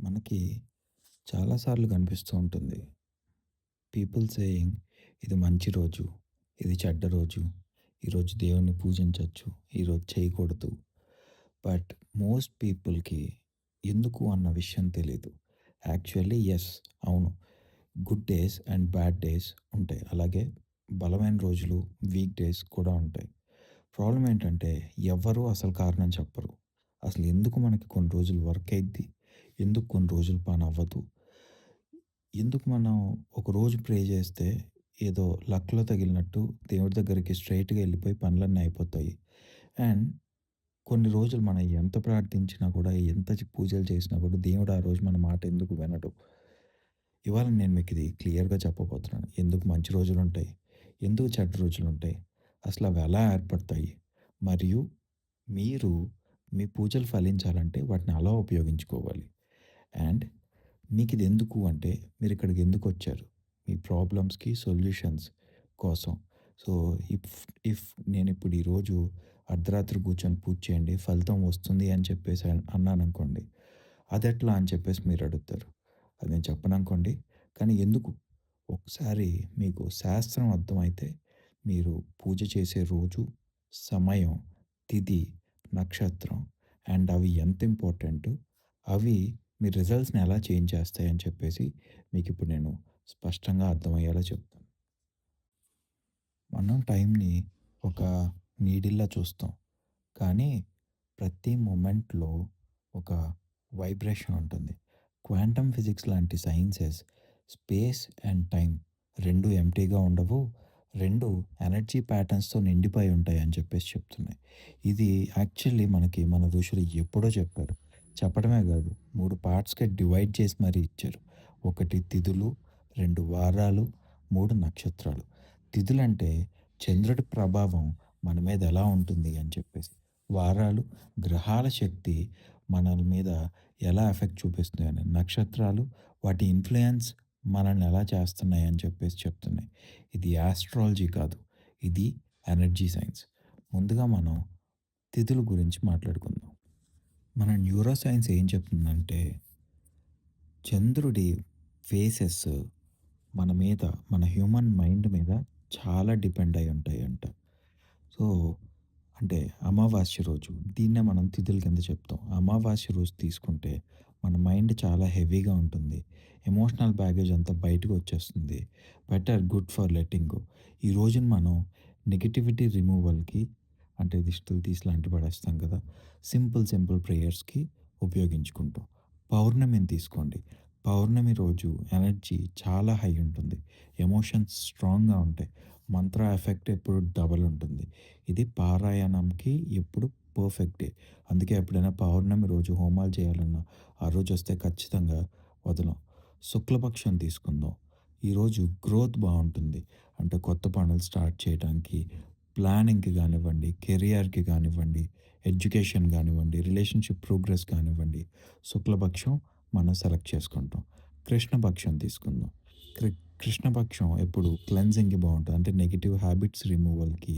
మనకి చాలాసార్లు కనిపిస్తూ ఉంటుంది. పీపుల్ సేయింగ్ ఇది మంచి రోజు, ఇది చెడ్డ రోజు, ఈరోజు దేవుణ్ణి పూజించవచ్చు ఈరోజు చేయకూడదు. బట్ మోస్ట్ పీపుల్‌కి ఎందుకు అన్న విషయం తెలీదు. యాక్చువల్లీ ఎస్ అవును. Good days and bad days ఉంటాయి. అలాగే బలమైన రోజులు, వీక్ డేస్ కూడా ఉంటాయి. ప్రాబ్లమ్ ఏంటంటే ఎవ్వరూ అసలు కారణం చెప్పరు. అసలు ఎందుకు మనకి కొన్ని రోజులు వర్క్ అయిద్ది? ఎందుకు కొన్ని రోజులు పని అవ్వదు? ఎందుకు మనం ఒకరోజు ప్రే చేస్తే ఏదో లక్‌లో తగిలినట్టు దేవుడి దగ్గరికి స్ట్రెయిట్‌గా వెళ్ళిపోయి పనులన్నీ అయిపోతాయి. అండ్ కొన్ని రోజులు మనం ఎంత ప్రార్థించినా కూడా, ఎంత పూజలు చేసినా కూడా దేవుడు ఆ రోజు మన మాట ఎందుకు వినడు? ఇవాళ నేను మీకు ఇది క్లియర్‌గా చెప్పబోతున్నాను. ఎందుకు మంచి రోజులుంటాయి? ఎందుకు చెడ్డ రోజులుంటాయి? అసలు అవి ఎలా ఏర్పడతాయి? మరియు మీరు మీ పూజలు ఫలించాలంటే వాటిని అలా ఉపయోగించుకోవాలి? అండ్ మీకు ఇది ఎందుకు అంటే మీరు ఇక్కడికి ఎందుకు వచ్చారు మీ ప్రాబ్లమ్స్‌కి సొల్యూషన్స్ కోసం. సో, ఇఫ్ ఇఫ్ నేను ఇప్పుడు ఈరోజు అర్ధరాత్రి కూర్చొని పూజ చేయండి ఫలితం వస్తుంది అని చెప్పేసి అన్నాను అనుకోండి అది ఎట్లా అని చెప్పేసి మీరు అడుగుతారు. అది నేను చెప్పననుకోండి. కానీ ఎందుకు? ఒకసారి మీకు శాస్త్రం అర్థమైతే మీరు పూజ చేసే రోజు, సమయం, తిథి, నక్షత్రం అండ్ అవి ఎంత ఇంపార్టెంటు, అవి మీ రిజల్ట్స్‌ని ఎలా చేంజ్ చేస్తాయని చెప్పేసి మీకిప్పుడు నేను స్పష్టంగా అర్థమయ్యేలా చెప్తాను. మనం టైంని ఒక నీడిల్‌లా చూస్తాం. కానీ ప్రతి మొమెంట్‌లో ఒక వైబ్రేషన్ ఉంటుంది. క్వాంటమ్ ఫిజిక్స్ లాంటి సైన్సెస్ స్పేస్ అండ్ టైమ్ 2 ఎంప్టీగా ఉండవు. 2 ఎనర్జీ ప్యాటర్న్స్‌తో నిండిపోయి ఉంటాయి అని చెప్పేసి చెప్తున్నాయి. ఇది యాక్చువల్లీ మనకి మన ఋషులు ఎప్పుడో చెప్పారు. చెప్పడమే కాదు మూడు పార్ట్స్‌గా డివైడ్ చేసి మరీ ఇచ్చారు. ఒకటి తిథులు, రెండు వారాలు, మూడు నక్షత్రాలు. తిథులంటే చంద్రుడి ప్రభావం మన మీద ఎలా ఉంటుంది అని చెప్పేసి. వారాలు గ్రహాల శక్తి మన మీద ఎలా ఎఫెక్ట్ చూపిస్తున్నాయని. నక్షత్రాలు వాటి ఇన్ఫ్లుయెన్స్ మనల్ని ఎలా చేస్తున్నాయి అని చెప్పేసి చెప్తున్నాయి. ఇది యాస్ట్రాలజీ కాదు. ఇది ఎనర్జీ సైన్స్. ముందుగా మనం తిథుల గురించి మాట్లాడుకుందాం. మన న్యూరో సైన్స్ ఏం చెప్తుందంటే చంద్రుడి ఫేసెస్ మన మీద మన హ్యూమన్ మైండ్ మీద చాలా డిపెండ్ అయి ఉంటాయంట. సో, అంటే అమావాస్య రోజు దీన్నే మనం తిథుల కింద చెప్తాం. అమావాస్య రోజు తీసుకుంటే మన మైండ్ చాలా హెవీగా ఉంటుంది. ఎమోషనల్ బ్యాగేజ్ అంతా బయటకు వచ్చేస్తుంది. బెటర్ గుడ్ ఫర్ లెట్టింగ్ ఈ రోజున మనం నెగటివిటీ రిమూవల్‌కి అంటే దిష్టులు తీసి లాంటి పడేస్తాం కదా! Simple simple ప్రేయర్స్‌కి ఉపయోగించుకుంటాం. పౌర్ణమిని తీసుకోండి. పౌర్ణమి రోజు ఎనర్జీ చాలా హై ఉంటుంది. ఎమోషన్స్ స్ట్రాంగ్‌గా ఉంటాయి. మంత్ర ఎఫెక్ట్ ఎప్పుడు డబల్ ఉంటుంది. ఇది పారాయణంకి ఎప్పుడు పర్ఫెక్ట్ డే. అందుకే ఎప్పుడైనా పౌర్ణమి రోజు హోమాలు చేయాలన్నా ఆ రోజు వస్తే ఖచ్చితంగా వదలం. శుక్లపక్షం తీసుకుందాం. ఈరోజు గ్రోత్ బాగుంటుంది అంటే కొత్త పనులు స్టార్ట్ చేయడానికి, ప్లానింగ్‌కి కానివ్వండి, కెరియర్‌కి కానివ్వండి, ఎడ్యుకేషన్ కానివ్వండి, రిలేషన్‌షిప్ ప్రోగ్రెస్ కానివ్వండి, శుక్లపక్షం మనం సెలెక్ట్ చేసుకుంటాం. కృష్ణపక్షం తీసుకుందాం. క్రి కృష్ణపక్షం ఎప్పుడు క్లెన్జింగ్‌కి బాగుంటుంది అంటే నెగిటివ్ హ్యాబిట్స్ రిమూవల్‌కి,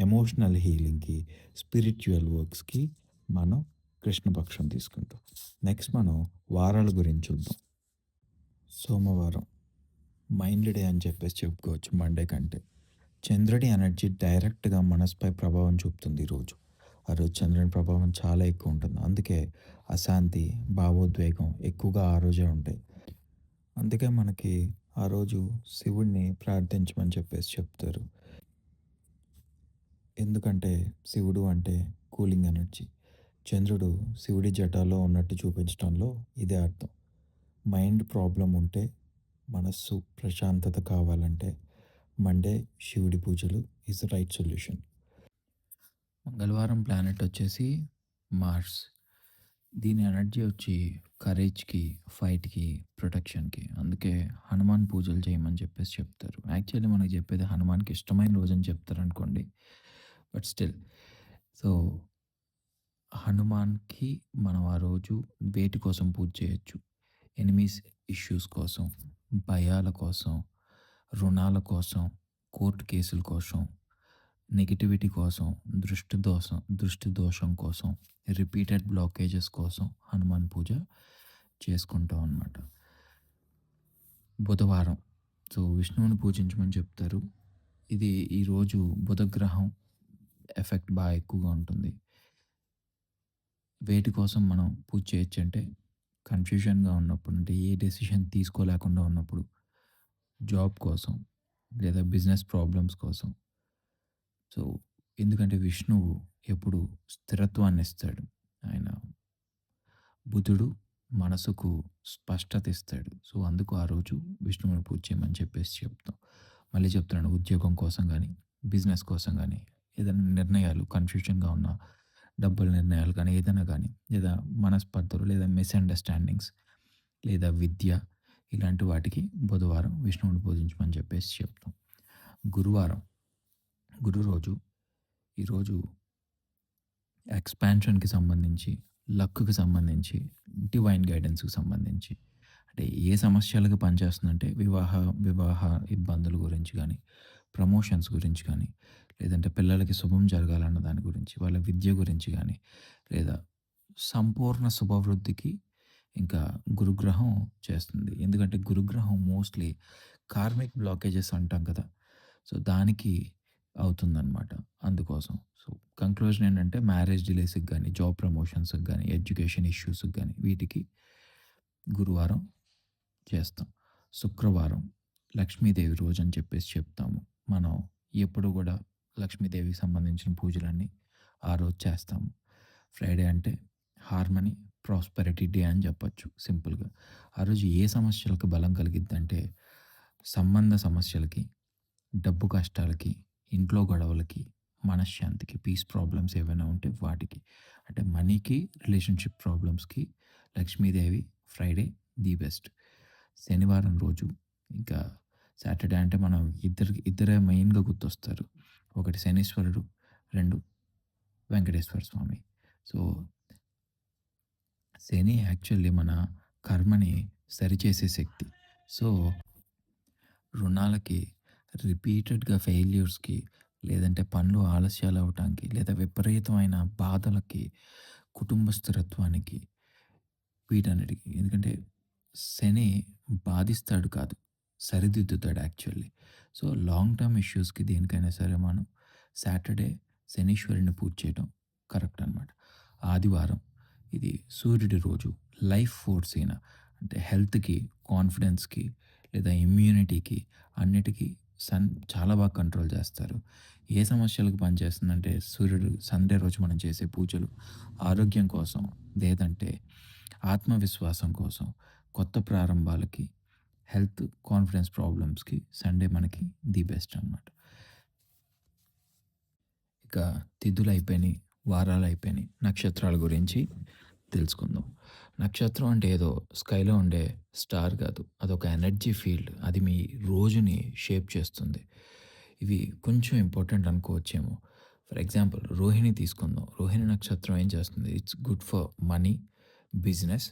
ఎమోషనల్ హీలింగ్‌కి, స్పిరిచువల్ వర్క్స్‌కి మనం కృష్ణపక్షం తీసుకుంటాం. నెక్స్ట్ మనం వారాల గురించి చూద్దాం. సోమవారం మైండ్ డే అని చెప్పేసి చెప్పుకోవచ్చు మండే కంటే. చంద్రుడి ఎనర్జీ డైరెక్ట్‌గా మనసుపై ప్రభావం చూపుతుంది ఈరోజు. ఆ రోజు చంద్రుని ప్రభావం చాలా ఎక్కువ ఉంటుంది. అందుకే అశాంతి, భావోద్వేగం ఎక్కువగా ఆ రోజే ఉంటాయి. అందుకే మనకి ఆ రోజు శివుడిని ప్రార్థించమని చెప్పేసి చెప్తారు. ఎందుకంటే శివుడు అంటే కూలింగ్ ఎనర్జీ. చంద్రుడు శివుడి జటాలో ఉన్నట్టు చూపించడంలో ఇదే అర్థం. మైండ్ ప్రాబ్లం ఉంటే, మనస్సు ప్రశాంతత కావాలంటే మండే శివుడి పూజలు ఈజ్ ద రైట్ సొల్యూషన్. మంగళవారం ప్లానెట్ వచ్చేసి మార్స్. దీని ఎనర్జీ వచ్చి కరేజ్‌కి, ఫైట్‌కి, ప్రొటెక్షన్‌కి. అందుకే హనుమాన్ పూజలు చేయమని చెప్పేసి చెప్తారు. యాక్చువల్లీ మనకు చెప్పేది హనుమాన్‌కి ఇష్టమైన రోజు అని చెప్తారు అనుకోండి బట్ స్టిల్ సో, హనుమాన్‌కి మనం ఆ రోజు వేటి కోసం పూజ చేయొచ్చు. ఎనిమీస్ ఇష్యూస్ కోసం, భయాల కోసం, రుణాల కోసం, కోర్ట్ కేసుల కోసం, నెగటివిటీ కోసం, దృష్టి దోషం దృష్టి దోషం కోసం, రిపీటెడ్ బ్లాకేజెస్ కోసం హనుమాన్ పూజ చేసుకుంటాం అన్నమాట బుధవారం. సో, విష్ణువుని పూజించమని చెప్తారు. ఇది ఈరోజు బుధగ్రహం ఎఫెక్ట్ బాగా ఎక్కువగా ఉంటుంది. వేటి కోసం మనం పూజ చేయొచ్చంటే, కన్‌ఫ్యూజన్‌గా ఉన్నప్పుడు అంటే ఏ డెసిషన్ తీసుకోలేకుండా ఉన్నప్పుడు, జాబ్ కోసం లేదా బిజినెస్ ప్రాబ్లమ్స్ కోసం. సో, ఎందుకంటే విష్ణువు ఎప్పుడు స్థిరత్వాన్నిస్తాడు. ఆయన బుధుడు మనసుకు స్పష్టత ఇస్తాడు. సో, అందుకు ఆ రోజు విష్ణువుని పూజ చేయమని చెప్పేసి చెప్తాం. మళ్ళీ చెప్తున్నాను ఉద్యోగం కోసం కానీ బిజినెస్ కోసం కానీ ఏదైనా నిర్ణయాలు కన్ఫ్యూషన్గా ఉన్న డబ్బుల నిర్ణయాలు కానీ, ఏదైనా కానీ లేదా మనస్పర్ధలు లేదా మిస్‌అండర్‌స్టాండింగ్స్ లేదా విద్య ఇలాంటి వాటికి బుధవారం విష్ణువుని పూజించమని చెప్పేసి చెప్తాం. గురువారం. గురు రోజు ఈరోజు ఎక్స్‌పాన్షన్‌కి సంబంధించి, లక్‌కి సంబంధించి, డివైన్ గైడెన్స్‌కి సంబంధించి అంటే ఏ సమస్యలకు పనిచేస్తుందంటే వివాహ వివాహ ఇబ్బందుల గురించి కానీ ప్రమోషన్స్ గురించి కానీ, లేదంటే పిల్లలకి శుభం జరగాలన్న దాని గురించి, వాళ్ళ విద్య గురించి కానీ లేదా సంపూర్ణ శుభవృద్ధికి ఇంకా గురుగ్రహం చేస్తుంది. ఎందుకంటే గురుగ్రహం మోస్ట్‌లీ కార్మిక్ బ్లాకేజెస్ అంటాం కదా! సో, దానికి అవుతుందనమాట. అందుకోసం. సో, కంక్లూజన్ ఏంటంటే మ్యారేజ్ డిలేస్‌కి కానీ జాబ్ ప్రమోషన్స్‌కి కానీ ఎడ్యుకేషన్ ఇష్యూస్‌కి కానీ వీటికి గురువారం చేస్తాం. శుక్రవారం లక్ష్మీదేవి రోజు అని చెప్పేసి చెప్తాము. మనం ఎప్పుడు కూడా లక్ష్మీదేవికి సంబంధించిన పూజలన్నీ ఆ రోజు చేస్తాము. ఫ్రైడే అంటే హార్మనీ, ప్రాస్పెరిటీ డే అని చెప్పొచ్చు సింపుల్‌గా. ఆ రోజు ఏ సమస్యలకు బలం కలిగిద్దంటే, సంబంధ సమస్యలకి, డబ్బు కష్టాలకి, ఇంట్లో గొడవలకి, మనశ్శాంతికి, పీస్ ప్రాబ్లమ్స్ ఏవైనా ఉంటే వాటికి. అంటే మనీకి, రిలేషన్‌షిప్ ప్రాబ్లమ్స్‌కి లక్ష్మీదేవి ఫ్రైడే ది బెస్ట్. శనివారం రోజు ఇంకా సాటర్డే అంటే మనం ఇద్దరికి ఇద్దరే మెయిన్‌గా గుర్తొస్తారు. ఒకటి శనీశ్వరుడు, రెండు వెంకటేశ్వర స్వామి. సో శని యాక్చువల్లీ మన కర్మని సరిచేసే శక్తి. సో, రుణాలకి, రిపీటెడ్‌గా ఫెయిల్యూర్స్‌కి లేదంటే పనులు ఆలస్యాలు అవ్వటానికి, లేదా విపరీతమైన బాధలకి, కుటుంబ స్థిరత్వానికి వీటన్నిటికి. ఎందుకంటే శని బాధిస్తాడు కాదు, సరిదిద్దుతాడు యాక్చువల్లీ. సో, లాంగ్ టర్మ్ ఇష్యూస్‌కి దేనికైనా సరే మనం సాటర్డే శనీశ్వరుని పూజ చేయడం కరెక్ట్ అనమాట. ఆదివారం ఇది సూర్యుడి రోజు. లైఫ్ ఫోర్స్ అయినా అంటే హెల్త్‌కి, కాన్ఫిడెన్స్‌కి లేదా ఇమ్యూనిటీకి అన్నిటికీ సన్ చాలా బాగా కంట్రోల్ చేస్తారు. ఏ సమస్యలకు పనిచేస్తుందంటే సూర్యుడు సండే రోజు మనం చేసే పూజలు ఆరోగ్యం కోసం, లేదంటే ఆత్మవిశ్వాసం కోసం, కొత్త ప్రారంభాలకి, హెల్త్, కాన్ఫిడెన్స్ ప్రాబ్లమ్స్‌కి సండే మనకి ది బెస్ట్ అనమాట. ఇక తెద్దులు అయిపోయినాయి వారాలు అయిపోయినాయి నక్షత్రాల గురించి తెలుసుకుందాం. నక్షత్రం అంటే ఏదో స్కైలో ఉండే స్టార్ కాదు. అదొక ఎనర్జీ ఫీల్డ్. అది మీ రోజుని షేప్ చేస్తుంది. ఇవి కొంచెం ఇంపార్టెంట్ అనుకోవచ్చేమో. ఫర్ ఎగ్జాంపుల్ రోహిణి తీసుకుందాం. రోహిణి నక్షత్రం ఏం చేస్తుంది? It's good for money, business,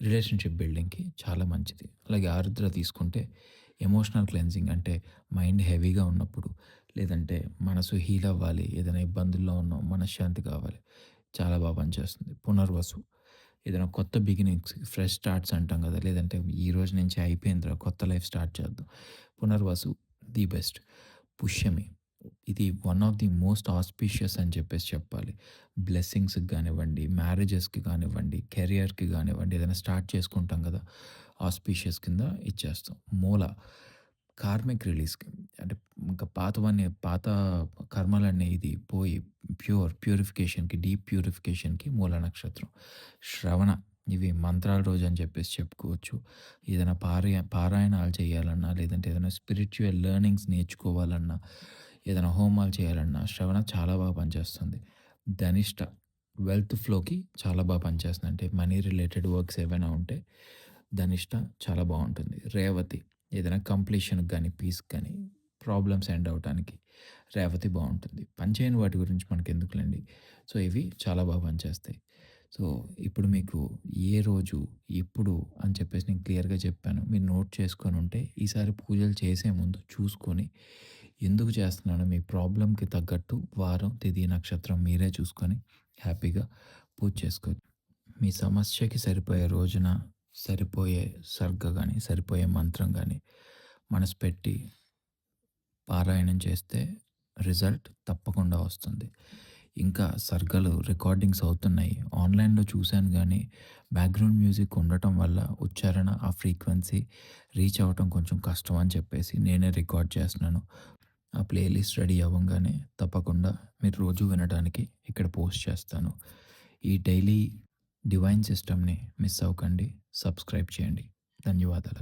relationship బిల్డింగ్‌కి చాలా మంచిది. అలాగే ఆరుద్ర తీసుకుంటే ఎమోషనల్ క్లెన్జింగ్ అంటే మైండ్ హెవీగా ఉన్నప్పుడు, లేదంటే మనసు హీల్ అవ్వాలి, ఏదైనా ఇబ్బందుల్లో ఉన్నాం, మనశ్శాంతి కావాలి. చాలా బాగా పనిచేస్తుంది. పునర్వసు ఏదైనా కొత్త బిగినింగ్స్, ఫ్రెష్ స్టార్ట్స్ అంటాం కదా! లేదంటే ఈ రోజు నుంచి అయిపోయిందిరా కొత్త లైఫ్ స్టార్ట్ చేద్దాం. Punarvasu the best. పుష్యమి ఇది one of the most auspicious అని చెప్పేసి చెప్పాలి. బ్లెస్సింగ్స్‌కి కానివ్వండి, మ్యారేజెస్‌కి కానివ్వండి, కెరియర్‌కి కానివ్వండి, ఏదైనా స్టార్ట్ చేసుకుంటాం కదా! ఆస్పీషియస్ కింద ఇచ్చేస్తాం. మూల కార్మిక్ రిలీజ్‌కి అంటే ఇంకా పాతవన్నీ పాత కర్మలన్నీ ఇది పోయి ప్యూర్ ప్యూరిఫికేషన్‌కి, డీప్ ప్యూరిఫికేషన్‌కి మూల నక్షత్రం. శ్రవణ ఇవి మంత్రాల రోజు అని చెప్పేసి చెప్పుకోవచ్చు. ఏదైనా పారాయ పారాయణాలు చేయాలన్నా, లేదంటే ఏదైనా స్పిరిచువల్ లెర్నింగ్స్ నేర్చుకోవాలన్నా, ఏదైనా హోమాలు చేయాలన్నా శ్రవణ చాలా బాగా పనిచేస్తుంది. ధనిష్ట వెల్త్ ఫ్లోకి చాలా బాగా పనిచేస్తుంది. అంటే మనీ రిలేటెడ్ వర్క్స్ ఏవైనా ఉంటే ధనిష్ట చాలా బాగుంటుంది. రేవతి ఏదైనా కంప్లీషన్‌కి కానీ పీస్‌కి కానీ ప్రాబ్లమ్స్ ఎండ్ అవ్వటానికి రేవతి బాగుంటుంది. పనిచేయని వాటి గురించి మనకెందుకులెండి. సో, ఇవి చాలా బాగా పనిచేస్తాయి. సో, ఇప్పుడు మీకు ఏ రోజు, ఎప్పుడు అని చెప్పేసి నేను క్లియర్‌గా చెప్పాను. మీరు నోట్ చేసుకొని ఉంటే ఈసారి పూజలు చేసే ముందు చూసుకొని, ఎందుకు చేస్తున్నానో మీ ప్రాబ్లంకి తగ్గట్టు వారం, తిది నక్షత్రం మీరే చూసుకొని హ్యాపీగా పూజ చేసుకోవచ్చు. మీ సమస్యకి సరిపోయే రోజున, సరిపోయే సర్గ కానీ సరిపోయే మంత్రం కానీ మనసు పెట్టి పారాయణం చేస్తే రిజల్ట్ తప్పకుండా వస్తుంది. ఇంకా సర్గలు రికార్డింగ్స్ అవుతున్నాయి. ఆన్‌లైన్‌లో చూశాను కానీ బ్యాక్‌గ్రౌండ్ మ్యూజిక్ ఉండటం వల్ల ఉచ్చారణ, ఆ ఫ్రీక్వెన్సీ రీచ్ అవ్వటం కొంచెం కష్టం అని చెప్పేసి నేనే రికార్డ్ చేస్తున్నాను. ఆ ప్లేలిస్ట్ రెడీ అవ్వగానే తప్పకుండా మీరు రోజు వినడానికి ఇక్కడ పోస్ట్ చేస్తాను. ఈ డైలీ డివైన్ సిస్టమ్‌ని మిస్ అవ్వకండి. సబ్స్క్రైబ్ చేయండి. ధన్యవాదాలు.